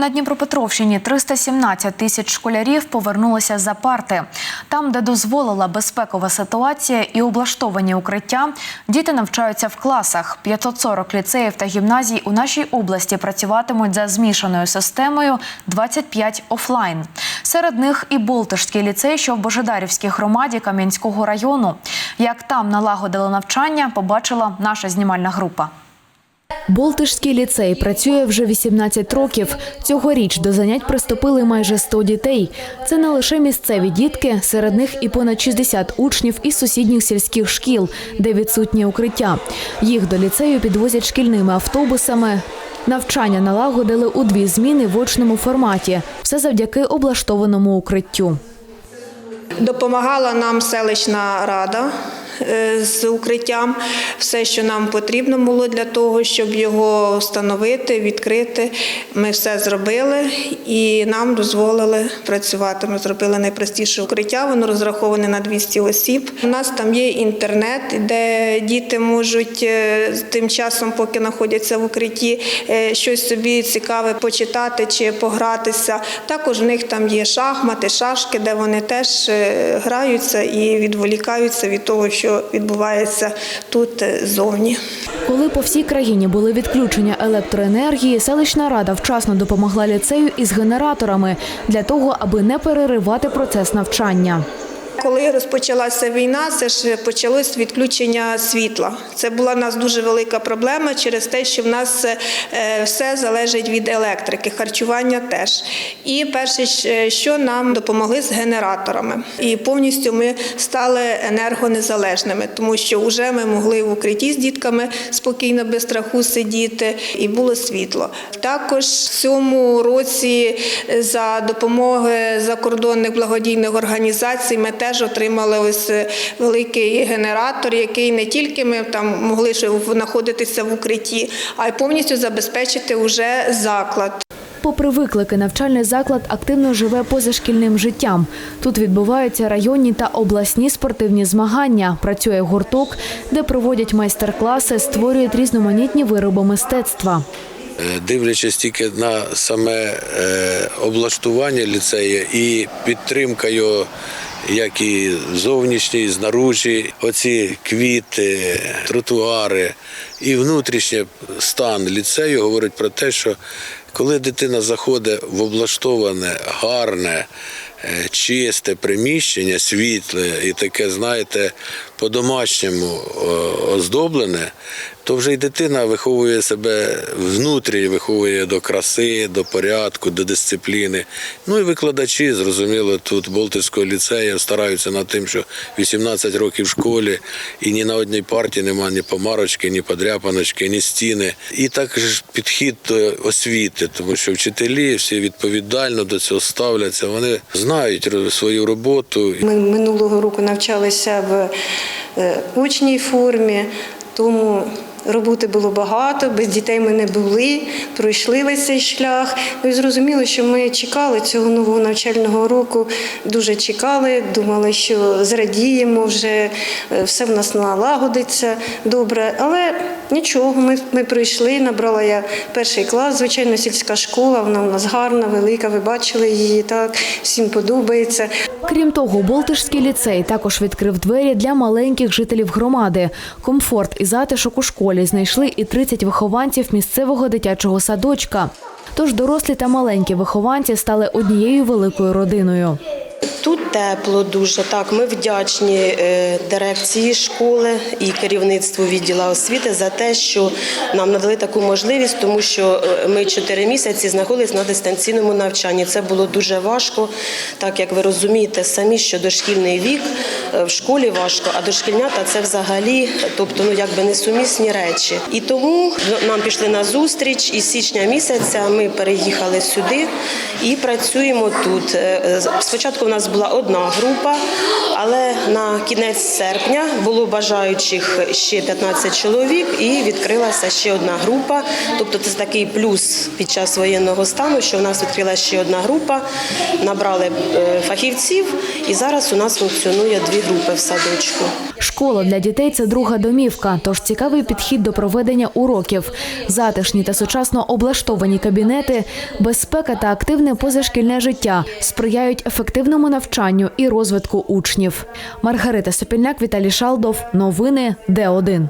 На Дніпропетровщині 317 тисяч школярів повернулися за парти. Там, де дозволила безпекова ситуація і облаштовані укриття, діти навчаються в класах. 540 ліцеїв та гімназій у нашій області працюватимуть за змішаною системою 25 офлайн. Серед них і Болтишський ліцей, що в Божедарівській громаді Кам'янського району. Як там налагодили навчання, побачила наша знімальна група. Болтишський ліцей працює вже 18 років. Цьогоріч до занять приступили майже 100 дітей. Це не лише місцеві дітки, серед них і понад 60 учнів із сусідніх сільських шкіл, де відсутні укриття. Їх до ліцею підвозять шкільними автобусами. Навчання налагодили у дві зміни в очному форматі. Все завдяки облаштованому укриттю. Допомагала нам селищна рада з укриттям. Все, що нам потрібно було для того, щоб його встановити, відкрити. Ми все зробили і нам дозволили працювати. Ми зробили найпростіше укриття, воно розраховане на 200 осіб. У нас там є інтернет, де діти можуть е, тим часом, поки знаходяться в укритті, е, щось собі цікаве почитати чи погратися. Також в них там є шахмати, шашки, де вони теж е, граються і відволікаються від того, що відбувається тут е, зовні. Коли по всій країні були відключення електроенергії, селищна рада вчасно допомогла ліцею із генераторами для того, аби не переривати процес навчання. Коли розпочалася війна, це ж почалось відключення світла. Це була в нас дуже велика проблема через те, що в нас е, все залежить від електрики, харчування теж. І перше, що нам допомогли з генераторами. І повністю ми стали енергонезалежними, тому що вже ми могли в укритті з дітками спокійно без страху сидіти, і було світло. Також в цьому році е, за допомоги закордонних благодійних організацій ми теж отримали ось е, великий генератор, який не тільки ми там могли знаходитися в укритті, а й повністю забезпечити вже заклад. Попри виклики, навчальний заклад активно живе позашкільним життям. Тут відбуваються районні та обласні спортивні змагання. Працює гурток, де проводять майстер-класи, створюють різноманітні вироби мистецтва. Е, дивлячись тільки на саме е, облаштування ліцею і підтримка його, як і зовнішні, і знаружі, оці квіти, тротуари і внутрішній стан ліцею говорить про те, що коли дитина заходить в облаштоване, гарне, чисте приміщення, світле і таке, знаєте, по-домашньому е, оздоблене, то вже й дитина виховує себе внутрі, виховує до краси, до порядку, до дисципліни. Ну і викладачі, зрозуміло, тут Болтівського ліцею стараються над тим, що 18 років в школі і ні на одній парті немає ні помарочки, ні подряпаночки, ні стіни. І також підхід освіти, тому що вчителі всі відповідально до цього ставляться. Вони знають свою роботу. Ми минулого року навчалися в е, очній формі, тому роботи було багато, без дітей ми не були, пройшли весь цей шлях. Ну і зрозуміло, що ми чекали цього нового навчального року, дуже чекали, думали, що зрадіємо, вже е, все в нас налагодиться добре. Але нічого, ми, ми пройшли, набрала я перший клас, звичайно, сільська школа, вона у нас гарна, велика, ви бачили її, так, всім подобається. Крім того, Болтишський ліцей також відкрив двері для маленьких жителів громади. Комфорт і затишок у школі знайшли і 30 вихованців місцевого дитячого садочка. Тож дорослі та маленькі вихованці стали однією великою родиною. Тут тепло дуже. Так, ми вдячні е, дирекції школи і керівництву відділу освіти за те, що нам надали таку можливість, тому що е, ми чотири місяці знаходились на дистанційному навчанні. Це було дуже важко, так як ви розумієте, самі що дошкільний вік е, в школі важко, а дошкільнята це взагалі, тобто ну якби несумісні речі. І тому нам пішли на зустріч, і з січня місяця ми переїхали сюди і працюємо тут. Спочатку нас була одна група, але на кінець серпня було бажаючих ще 15 чоловік і відкрилася ще одна група. Тобто це такий плюс під час воєнного стану, що в нас відкрилася ще одна група, набрали е, фахівців, і зараз у нас функціонує дві групи в садочку. Школа для дітей це друга домівка, тож цікавий підхід до проведення уроків, затишні та сучасно облаштовані кабінети, безпека та активне позашкільне життя сприяють ефективному навчанню і розвитку учнів. Маргарита Сопільняк, Віталій Шалдов. Новини Д1.